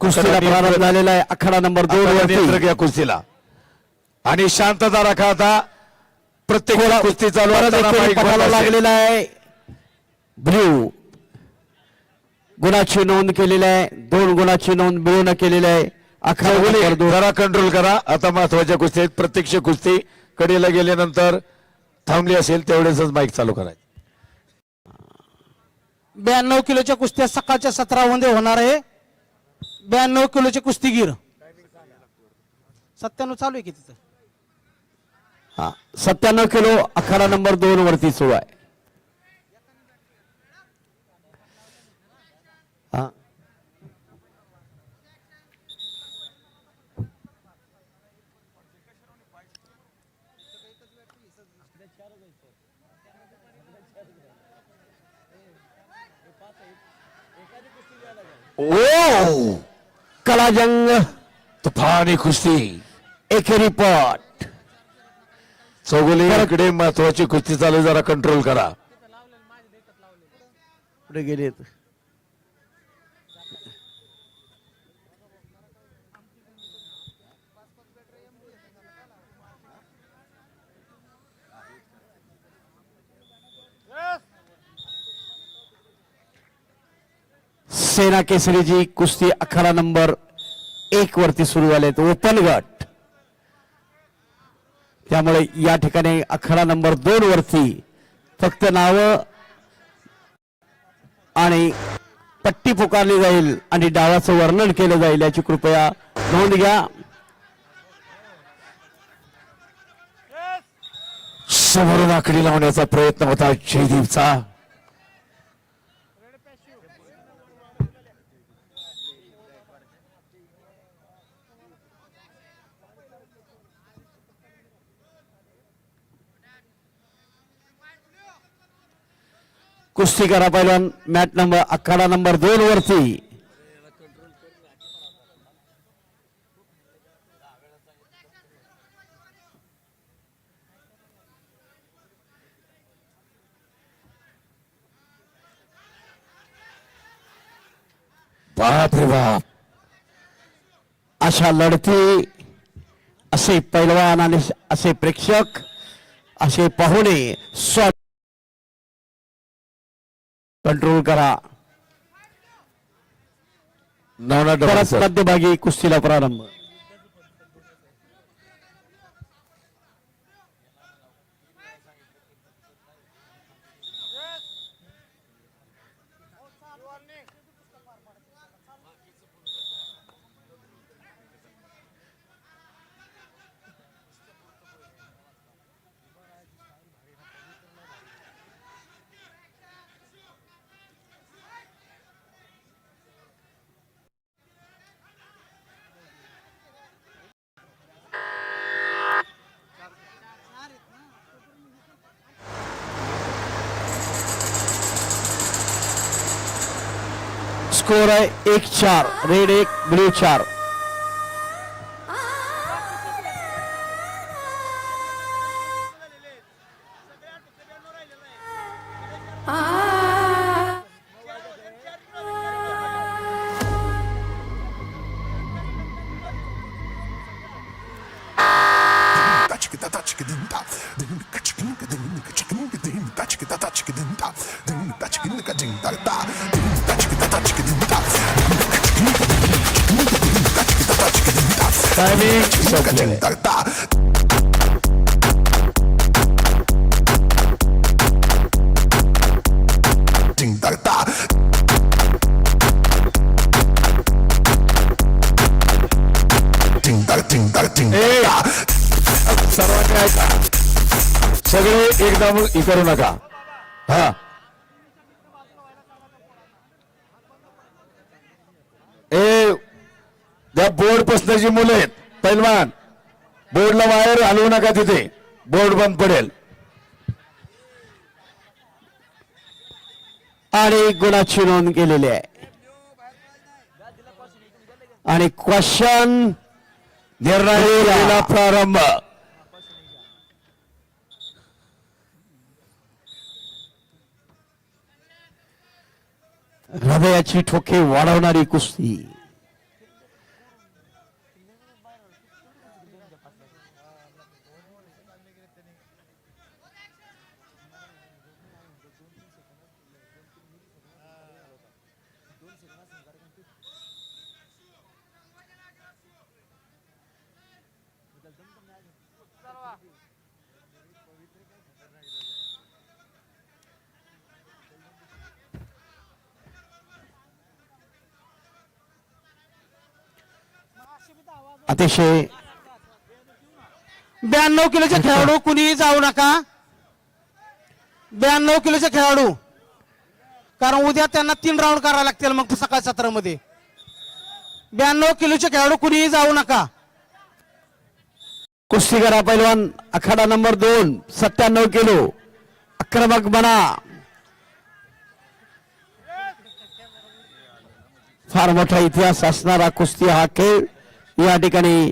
कुस्तीला प्रारंभ झालेला आहे. आखाडा नंबर दोन नियंत्रक या कुस्तीला. आणि शांतता राखा आता. प्रत्येक वेळा कुस्ती चालू. लागलेला आहे. ब्ल्यू. गुणाची नोंद केलेली आहे. दोन गुणाची नोंद मिळवणं केलेली आहे. दोन जरा कंट्रोल करा. आता महत्त्वाच्या कुस्ती आहेत. प्रत्यक्ष कुस्ती. कडेला गेल्यानंतर थांबली असेल तेवढेच माईक चालू करायचं ब्याण्णव किलोच्या कुस्त्या सकाळच्या सतरामध्ये होणार आहे. ब्याण्णव किलोचे कुस्तीगीर सत्त्याण्णव चालू आहे की तिथं? हा सत्त्याण्णव किलो आखाडा नंबर दोन वरती सुरू आहे. हा. ओ कलाजंग। तुफानी कुस्ती। एकेरी पट चौगुले इकडे महत्वाची कुस्ती चालू जरा कंट्रोल करा. पुढे गेले सेना केसरीची कुस्ती अखाडा नंबर एक वरती सुरू झालेत. ओपन गट. त्यामुळे या ठिकाणी अखाडा नंबर दोन वरती फक्त नाव आणि पट्टी पुकारली जाईल आणि डावाचं वर्णन केलं जाईल याची कृपया नोंद घ्या. समोरून आकडी लावण्याचा प्रयत्न होता जयदीपचा. कुस्ती करा पहिलवान. मॅट नंबर अखाडा नंबर दोन वरती. बाप रे बाप. अशा लढती असे पैलवान आणि असे प्रेक्षक असे पाहुणे स्व कंट्रोल करा परत. मध्यभागी कुस्तीला प्रारंभ स्कोर आहे एक चार रेड एक ब्ल्यू चार. ए, सर्वांनी ऐका सगळे एकदम हे करू नका हा त्या बोर्ड पसण्याची मुलं आहेत. पैलवान बोर्डला वायर हलवू नका तिथे. बोर्ड बंद पडेल. आणि गुणाची नोंद केलेली आहे. आणि क्वेश्चन निर्णय प्रारंभ. हृदयाची ठोके वाढवणारी कुस्ती. अतिशय ब्याण्णव किलोचे खेळाडू कुणीही जाऊ नका. ब्याण्णव किलोचे खेळाडू. कारण उद्या त्यांना तीन राऊंड करावे लागतील मग सकाळ सत्रामध्ये. ब्याण्णव किलोचे खेळाडू कुणीही जाऊ नका. कुस्तीगरा पैलवान आखाडा नंबर दोन सत्त्याण्णव किलो आक्रमक बना. फार मोठा इतिहास असणारा कुस्ती हा खेळ या ठिकाणी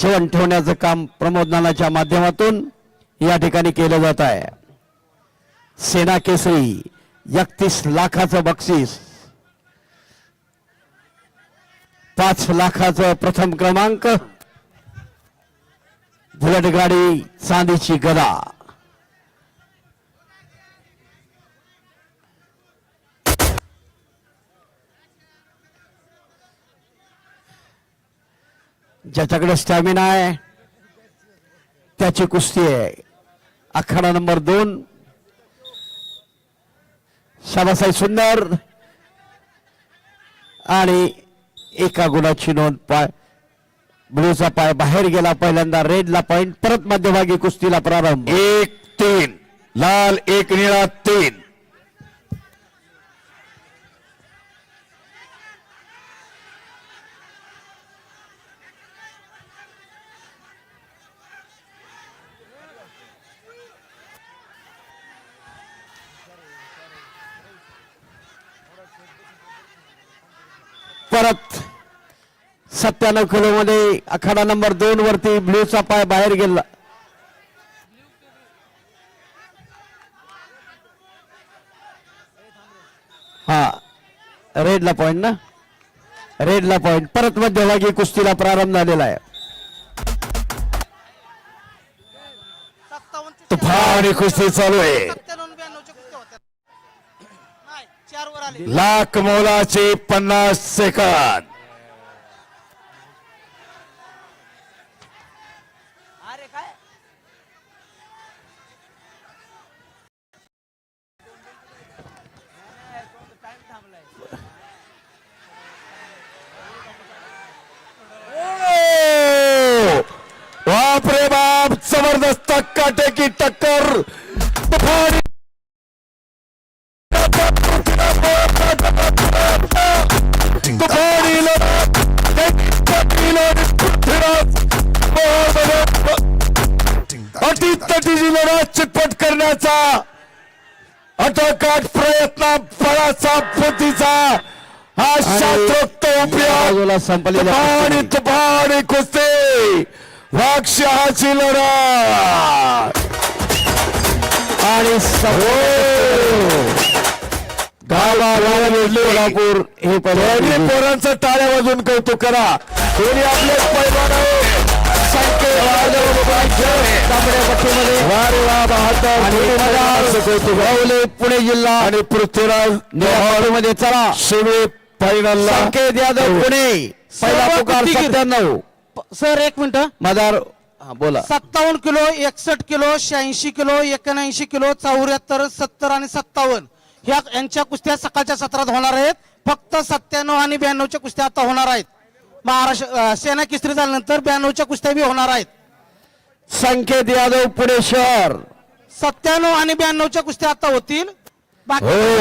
जेवण ठेवण्याचं काम प्रमोद नानाच्या माध्यमातून या ठिकाणी केलं जात आहे. सेना केसरी एकतीस लाखाचं बक्षीस. पाच लाखाचं प्रथम क्रमांक. बुलेट गाडी चांदीची गदा. ज्याच्याकडे स्टॅमिना आहे त्याची कुस्ती आहे. अखाडा नंबर दोन शाबासाई सुंदर आणि एका गुणाची नोंद पाय ब्लूचा पाय बाहेर गेला पहिल्यांदा रेडला पॉइंट परत मध्यभागी कुस्तीला प्रारंभ. एक तीन. लाल एक निळा तीन. परत सत्त्याण्णव किलो मध्ये नंबर दोन वरती ब्ल्यूचा पाय बाहेर गेला. हा रेडला पॉइंट ना? रेडला पॉइंट परत मध्यभागी कुस्तीला प्रारंभ झालेला आहे. तुफानी कुस्ती चालू आहे. लाख मोलाचे पन्नास सेकंद अरे काय ओ! बाप रे बाप जबरदस्त काटे की टक्कर. चितपट करण्याचा. अटोकाट प्रयत्न फळाचा बुद्धीचा. हा शास्त्रोक्त उपयोग. कुस्तीने. तुफानी कुस्ती. वाक्षहाची लढत आणि कोल्हापूर हे पोरांचं टाळ्या वाजून कौतुक करा. दोन्ही आपले पैलवान कौतुक पुणे जिल्हा. आणि पृथ्वीराजमध्ये चला. शिवे फायनलला संकेत यादव पुणे. पहिला पुकार. सत्त्याण्णव सर एक मिनिट. मदार हा बोला. सत्तावन्न किलो एकसष्ट किलो शहाऐंशी किलो एकोणऐंशी किलो चौऱ्याहत्तर सत्तर आणि सत्तावन्न. ह्या यांच्या कुस्त्या सकाळच्या सत्रात होणार आहेत. फक्त सत्त्याण्णव आणि ब्याण्णवच्या कुस्त्या आता होणार आहेत. महाराष्ट्र सेना केसरी झाल्यानंतर ब्याण्णवच्या कुस्त्या बी होणार आहेत. संकेत यादव पुणे शहर. सत्त्याण्णव आणि ब्याण्णवच्या कुस्त्या आता होतील. बाकी हो.